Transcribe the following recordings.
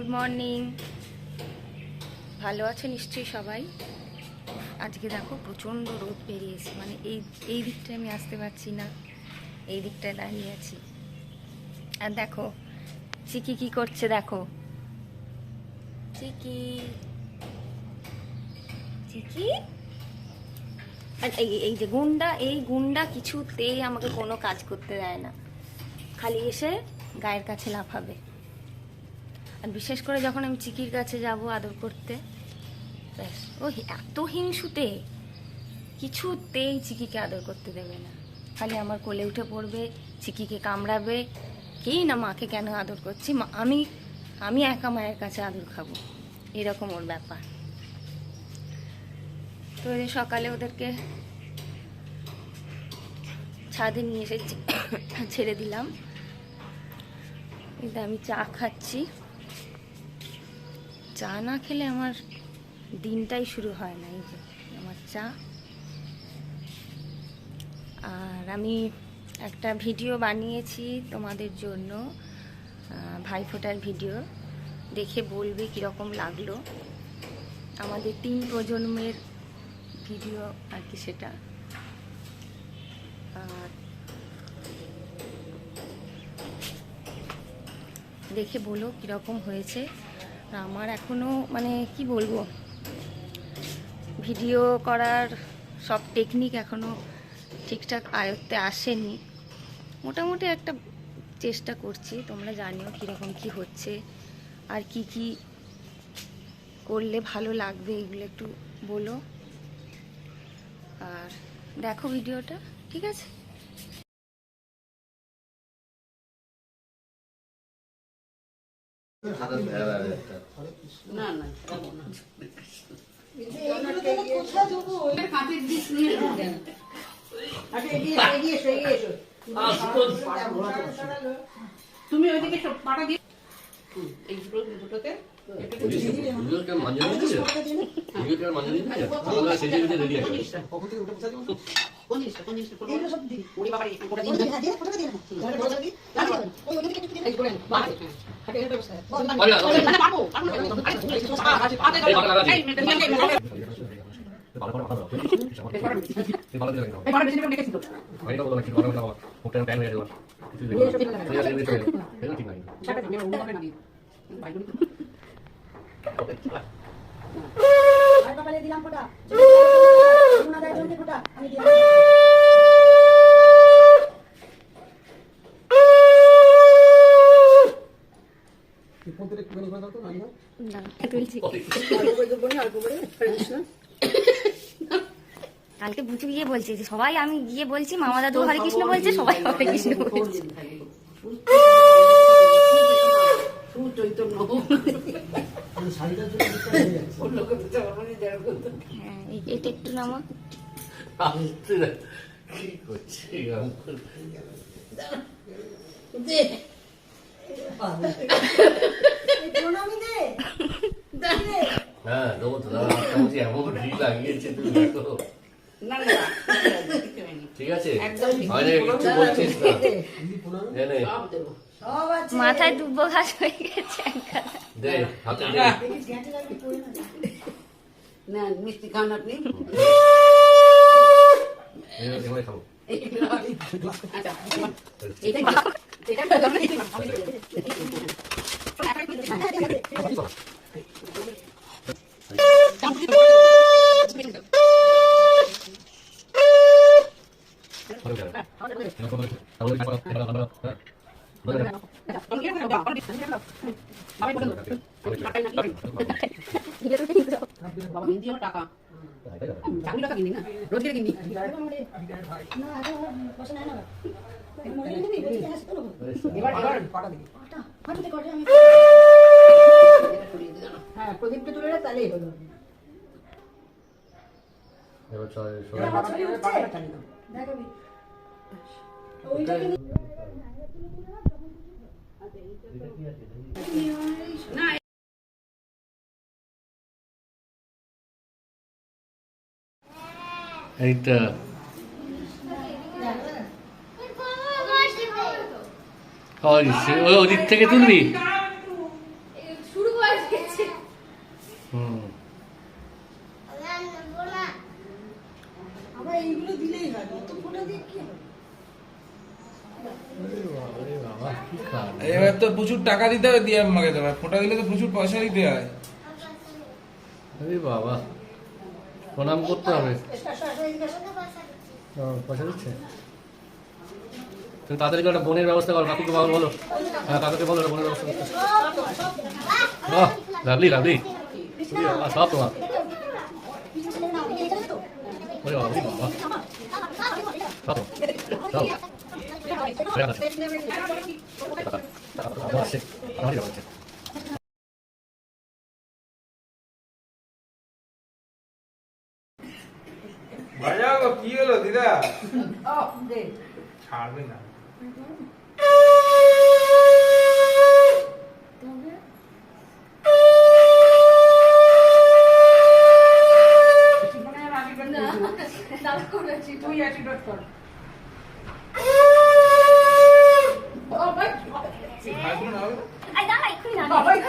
Good morning ভালো আছো নিশ্চয়ই সবাই? আজকে দেখো প্রচণ্ড রোদ বেরিয়েছে। মানে এই এই দিকটায় আমি আসতে পারছি না। এই দিকটায় দাঁড়িয়ে আছি। আর দেখো, চিকি কি করছে দেখো? চিকি। চিকি? আর এই এই যে গুন্ডা, এই গুন্ডা কিছুতেই আমাকে কোনো কাজ করতে দেয় না। খালি এসে গায়ের কাছে লাফাবে। আর বিশেষ করে যখন আমি চিকির কাছে যাব আদর করতে, ব্যাস। ও এত হিংসুতে কিছুতেই চিকিকে আদর করতে দেবে না। খালি আমার কোলে উঠে পড়বে, চিকিকে কামড়াবে, কি না মাকে কেন আদর করছি? মা, আমি আমি একা মায়ের কাছে আদর খাব। এরকম ওর ব্যাপার। তো সকালে ওদেরকে ছাদে নিয়ে এসে ছেড়ে দিলাম। কিন্তু আমি চা খাচ্ছি। চা না খেলে আমার দিনটাই শুরু হয় না, এই যে আমার চা। আর আমি একটা ভিডিও বানিয়েছি তোমাদের জন্য ভাইফোঁটার ভিডিও। দেখে বলবে কীরকম লাগল। আমাদের তিন প্রজন্মের ভিডিও আর কি সেটা। দেখে বলো কীরকম হয়েছে। আমার এখনও মানে কি বলব? ভিডিও করার সব টেকনিক এখনও ঠিকঠাক আয়ত্তে আসেনি। মোটামুটি একটা চেষ্টা করছি, তোমরা জানিও কীরকম কি হচ্ছে, আর কি কি করলে ভালো লাগবে এগুলো একটু বলো। আর দেখো ভিডিওটা, ঠিক আছে? তুমি ওইদিকে সব পাটা দিয়ে মাঝে মানে হয়ে দিলাম ফোঁটা আমি দিলাম কালকে বুচু গিয়ে বলছে যে সবাই আমি গিয়ে বলছি মামা দাদু হরে কৃষ্ণ বলছে সবাই হরে কৃষ্ণ বলছে। হ্যাঁ এটা একটু নামা। কি করছে? দে হ্যাঁ দেবো তো দাদা এমন ঢিল লাগিয়েছে তুমি দেখো না ঠিক আছে। হয় কিছু বলছিস মাথায় দুব্বো ঘাস হয়ে গেছে দে হাতে দে না মিষ্টি খান আপনি আচ্ছা এটা বাবা হিন্দি আমার টাকা চাকরি টাকা কিনি না রোজগার কিনি হ্যাঁ প্রদীপটা তুলে তাহলেই হলো এবার না এইটা ওই থেকে তুলবি? এইগুলো দিলেই হয় নতুন ফোটা দিয়ে কি হবে? এবার তো প্রচুর টাকা দিতে হবে দিয়ে আমাকে তোমার ফোটা দিলে তো প্রচুর পয়সা দিতে হয়। আরে বাবা প্রণাম করতে হবে। ও, পয়সা দিচ্ছে। তুমি তাড়াতাড়ি করে একটা বোনের ব্যবস্থা করো কাকুকে বাবা বলো। হ্যাঁ কাকুকে বলো বোনের ব্যবস্থা করতে বাহ লাভলি লাভলি। সব তোমার। ওরে বাবা বাবা। বাজাও কি হলো দিদা? ছাড়বে না তুই অ্যাটিটিউড কর ভাইগুলো না হবে তো? আই দাঁড়া এক্ষুনি দাঁড়া বাবা একটু পরে নামা। ওই ওই ও একটা বোন চাইছিল হ্যাঁ ছেলে ঠিক আছে বলছে যাদবপুরে একটা বোন আসবে বলেছে ঠিক আছে ঠিক আছে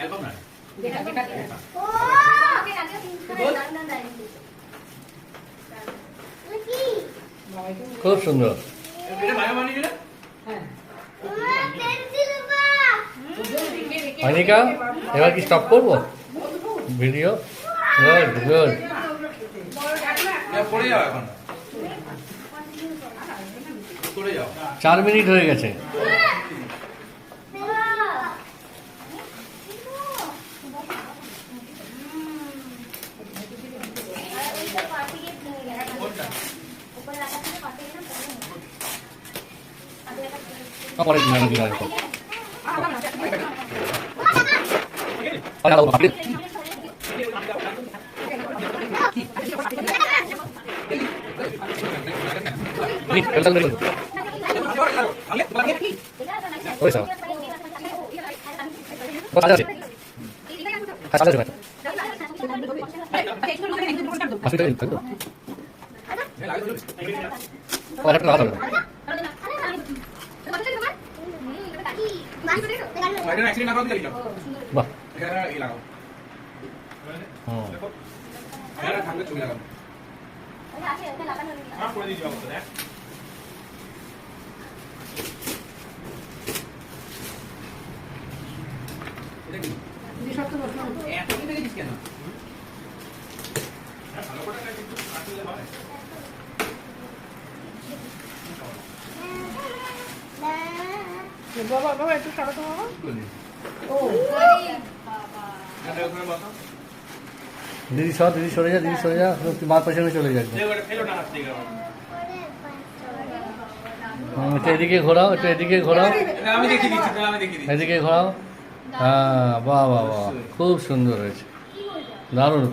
Album nggak? Oh, oke nanti. খুব সুন্দর। দিলে? অনিকা এবার কি স্টপ করব? ভিডিও গুড গুড চার মিনিট হয়ে গেছে পরে দিন আমি দিন আসব আরে আলো আপনি নি চল চল ওই সব কত আছে কাজ আছে হসপিটালে থাকো ও একটা লাগাতে হবে এখানে অ্যাক্সিডেন্ট না করতে দিলাম বাহ এখানে এই লাগাও হুম এখানে থাকলে ছবি লাগাও আমার করে দিয়েছি বাবু দেখ এটা কি? এত কি দেখেছিস কেন? ভালো করে কিন্তু আসলে হয় বাবা বাবা একটু সারা তো বাবা। ও। এটা ওখানে বসো। দিদি সর দিদি সরে যা দিদি সরে যা। তুই মার পেছনে চলে যাবে যে ওটা ফেলো না হাত থেকে হুম, একটু এদিকে ঘোরাও একটু এদিকে ঘোরাও। এদিকে ঘোরাও। হ্যাঁ বাহ বাহ বাহ। খুব সুন্দর হয়েছে। দারুণ।